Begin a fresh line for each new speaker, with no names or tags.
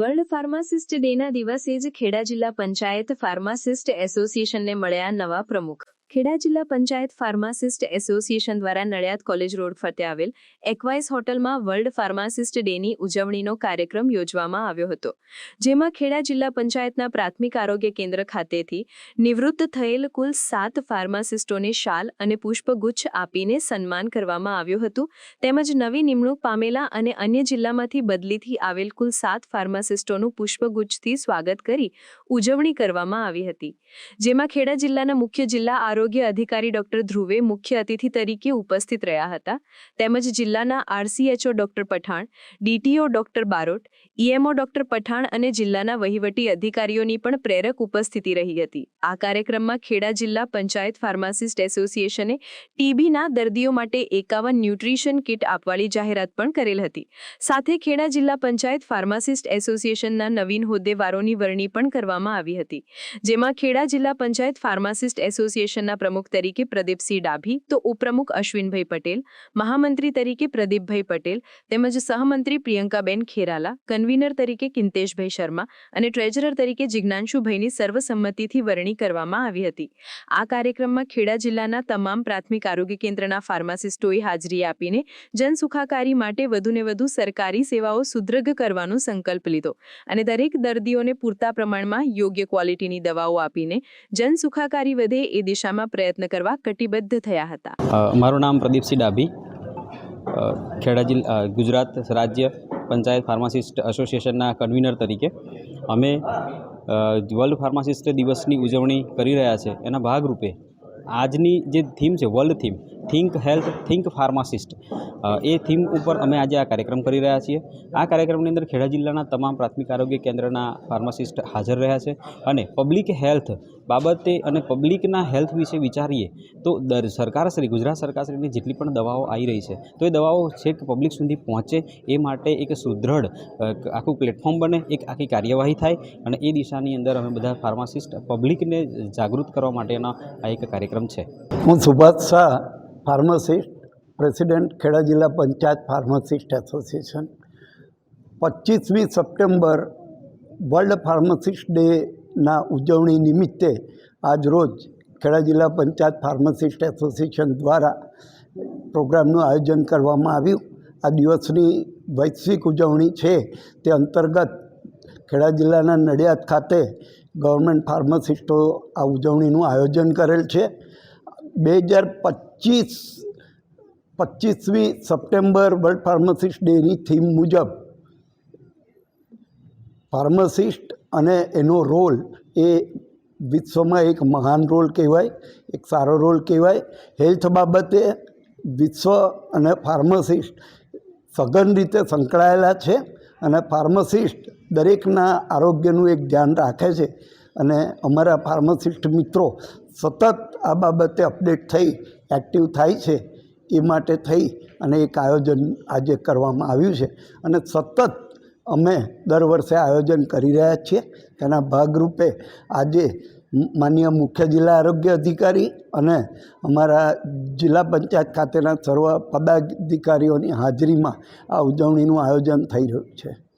World pharmacist ડેના દિવસે જ ખેડા જિલ્લા પંચાયત ફાર્માસિસ્ટ એસોસિએશનને મળ્યા નવા પ્રમુખ. ખેડા જિલ્લા પંચાયત ફાર્માસિસ્ટ એસોસિએશન દ્વારા નડિયાદ કોલેજ રોડ ફરતે આવેલ એકવાઇસ હોટલમાં વર્લ્ડ ફાર્માસિસ્ટ ડેની ઉજવણીનો કાર્યક્રમ યોજવામાં આવ્યો હતો, જેમાં ખેડા જિલ્લા પંચાયતના પ્રાથમિક આરોગ્ય કેન્દ્ર ખાતેથી નિવૃત્ત થયેલ કુલ સાત ફાર્માસિસ્ટોને શાલ અને પુષ્પગુચ્છ આપીને સન્માન કરવામાં આવ્યું હતું, તેમજ નવી નિમણૂક પામેલા અને અન્ય જિલ્લામાંથી બદલીથી આવેલ કુલ સાત ફાર્માસિસ્ટોનું પુષ્પગુચ્છથી સ્વાગત કરી ઉજવણી કરવામાં આવી હતી, જેમાં ખેડા જિલ્લાના મુખ્ય જિલ્લા આરોગ્ય અધિકારી ડોક્ટર ધ્રુવે મુખ્ય અતિથિ તરીકે ઉપસ્થિત રહ્યા હતા. તેમજ જિલ્લાના RCHO doctor Pathan, DTO doctor Barot, EMO doctor Pathan અને જિલ્લાના વહીવટી અધિકારીઓની પણ પ્રેરક ઉપસ્થિતિ રહી હતી. આ કાર્યક્રમમાં ખેડા જિલ્લા પંચાયત ફાર્માસિસ્ટ એસોસિએશને ટીબીના દર્દીઓ માટે એકાવન ન્યુટ્રિશન કિટ આપવાની જાહેરાત પણ કરેલ હતી. સાથે ખેડા જિલ્લા પંચાયત ફાર્માસિસ્ટ એસોસિએશનના નવીન હોદ્દેવારોની વરણી પણ કરવામાં આવી હતી. જેમાં ખેડા જિલ્લા પંચાયત ફાર્માસિસ્ટ એસોસિએશનના પ્રમુખ તરીકે પ્રદીપસિંહ ડાભી, તો ઉપપ્રમુખ અશ્વિનભાઈ પટેલ, મહામંત્રી તરીકે પ્રદીપભાઈ પટેલ, તેમજ સહમંત્રી પ્રિયંકાબેન ખેરાલા, કન્વીનર તરીકે કિંતેશભાઈ શર્મા અને ટ્રેઝરર તરીકે જિજ્ઞાંશુભાઈની સર્વસંમતિથી વરણી કરવામાં આવી હતી. આ કાર્યક્રમમાં ખેડા જિલ્લાના તમામ પ્રાથમિક આરોગ્ય કેન્દ્રના ફાર્માસિસ્ટોએ હાજરી આપીને જનસુખાકારી માટે વધુને વધુ સરકારી સેવાઓ સુદૃઢ કરવાનો સંકલ્પ લીધો અને દરેક દર્દીઓને પૂરતા પ્રમાણમાં યોગ્ય ક્વોલિટીની દવાઓ આપીને જનસુખાકારી વધે એ દિશામાં પ્રયત્ન કરવા કટિબદ્ધ થયા હતા.
મારું નામ પ્રદીપસિંહ ડાભી. ખેડા જિલ્લા ગુજરાત રાજ્ય પંચાયત ફાર્માસિસ્ટ એસોસિએશનના કન્વીનર તરીકે અમે વર્લ્ડ ફાર્માસિસ્ટ દિવસની ઉજવણી કરી રહ્યા છે. એના ભાગરૂપે આજની જે થીમ છે, world theme think health think pharmacist એ થીમ ઉપર અમે આજે આ કાર્યક્રમ કરી રહ્યા છીએ. આ કાર્યક્રમની અંદર ખેડા જિલ્લાના તમામ પ્રાથમિક આરોગ્ય કેન્દ્રના ફાર્માસિસ્ટ હાજર રહ્યા છે અને પબ્લિક હેલ્થ બાબતે અને પબ્લિકના હેલ્થ વિશે વિચારીએ તો દર સરકારશ્રી, ગુજરાત સરકારશ્રીની જેટલી પણ દવાઓ આવી રહી છે, તો એ દવાઓ છેક પબ્લિક સુધી પહોંચે એ માટે એક સુદૃઢ આખું પ્લેટફોર્મ બને, એક આખી કાર્યવાહી થાય અને એ દિશાની અંદર અમે બધા ફાર્માસિસ્ટ પબ્લિકને જાગૃત કરવા માટેના આ એક કાર્યક્રમ છે.
હું સુભાષ શાહ ફાર્માસિસ્ટ, પ્રેસિડેન્ટ, ખેડા જિલ્લા પંચાયત ફાર્માસિસ્ટ એસોસિએશન. પચીસમી સપ્ટેમ્બર વર્લ્ડ ફાર્માસિસ્ટ ડેના ઉજવણી નિમિત્તે આજ રોજ ખેડા જિલ્લા પંચાયત ફાર્માસિસ્ટ એસોસિએશન દ્વારા પ્રોગ્રામનું આયોજન કરવામાં આવ્યું. આ દિવસની વૈશ્વિક ઉજવણી છે તે અંતર્ગત ખેડા જિલ્લાના નડિયાદ ખાતે ગવર્મેન્ટ ફાર્માસિસ્ટો આ ઉજવણીનું આયોજન કરેલ છે. બે હજાર પચીસ, પચીસમી સપ્ટેમ્બર વર્લ્ડ ફાર્માસિસ્ટ ડેની થીમ મુજબ ફાર્માસિસ્ટ અને એનો રોલ એ વિશ્વમાં એક મહાન રોલ કહેવાય, એક સારો રોલ કહેવાય. હેલ્થ બાબતે વિશ્વ અને ફાર્માસિસ્ટ સઘન રીતે સંકળાયેલા છે અને ફાર્માસિસ્ટ દરેકના આરોગ્યનું એક ધ્યાન રાખે છે. અને અમારા ફાર્માસિસ્ટ મિત્રો સતત આ બાબતે અપડેટ થઈ, એક્ટિવ થાય છે, એ માટે થઈ અને એક આયોજન આજે કરવામાં આવ્યું છે. અને સતત અમે દર વર્ષે આયોજન કરી રહ્યા છીએ. તેના ભાગરૂપે આજે માન્ય મુખ્ય જિલ્લા આરોગ્ય અધિકારી અને અમારા જિલ્લા પંચાયત ખાતેના સર્વ પદાધિકારીઓની હાજરીમાં આ ઉજવણીનું આયોજન થઈ રહ્યું છે.